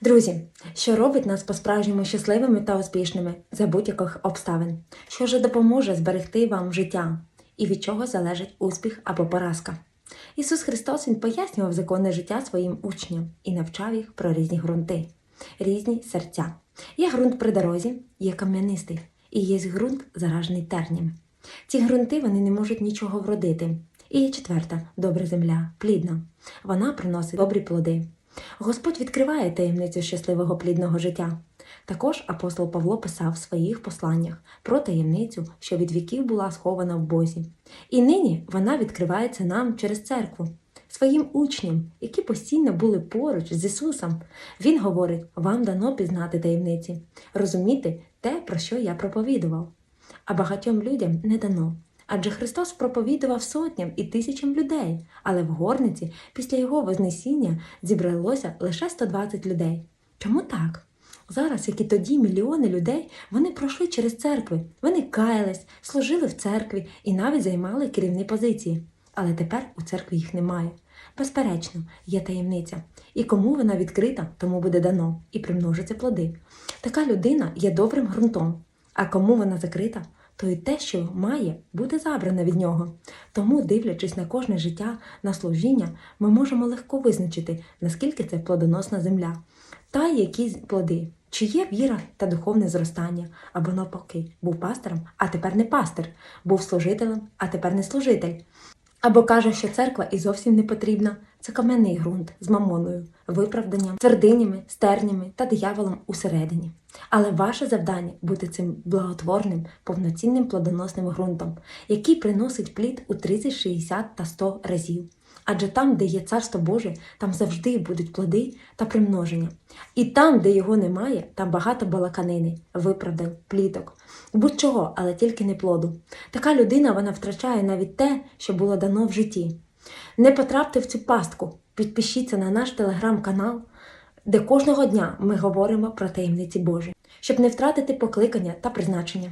Друзі, що робить нас по-справжньому щасливими та успішними за будь-яких обставин, що ж допоможе зберегти вам життя і від чого залежить успіх або поразка. Ісус Христос Він пояснював закони життя своїм учням і навчав їх про різні ґрунти, різні серця. Є ґрунт при дорозі, є кам'янистий, і є ґрунт, заражений тернями. Ці ґрунти вони не можуть нічого вродити. І четверта добра земля, плідна. Вона приносить добрі плоди. Господь відкриває таємницю щасливого плідного життя. Також апостол Павло писав в своїх посланнях про таємницю, що від віків була схована в Бозі. І нині вона відкривається нам через церкву, своїм учням, які постійно були поруч з Ісусом. Він говорить: вам дано пізнати таємниці, розуміти те, про що я проповідував. А багатьом людям не дано. Адже Христос проповідував сотням і тисячам людей, але в горниці після його вознесіння зібралося лише 120 людей. Чому так? Зараз, як і тоді, мільйони людей вони пройшли через церкви, вони каялись, служили в церкві і навіть займали керівні позиції. Але тепер у церкві їх немає. Безперечно, є таємниця, і кому вона відкрита, тому буде дано і примножаться плоди. Така людина є добрим ґрунтом, а кому вона закрита, то й те, що має, буде забране від нього. Тому, дивлячись на кожне життя, на служіння, ми можемо легко визначити, наскільки це плодоносна земля, та які плоди, чи є віра та духовне зростання, або навпаки, був пастором, а тепер не пастир, був служителем, а тепер не служитель. Або каже, що церква і зовсім не потрібна. Це кам'яний ґрунт з мамоною, виправданням, твердинями, стернями та дияволом усередині. Але ваше завдання бути цим благотворним, повноцінним плодоносним ґрунтом, який приносить плід у 30, 60 та 100 разів. Адже там, де є царство Боже, там завжди будуть плоди та примноження. І там, де його немає, там багато балаканини, виправдань, пліток, будь-чого, але тільки не плоду. Така людина вона втрачає навіть те, що було дано в житті. Не потрапте в цю пастку, підпишіться на наш телеграм-канал, де кожного дня ми говоримо про таємниці Божі, щоб не втратити покликання та призначення.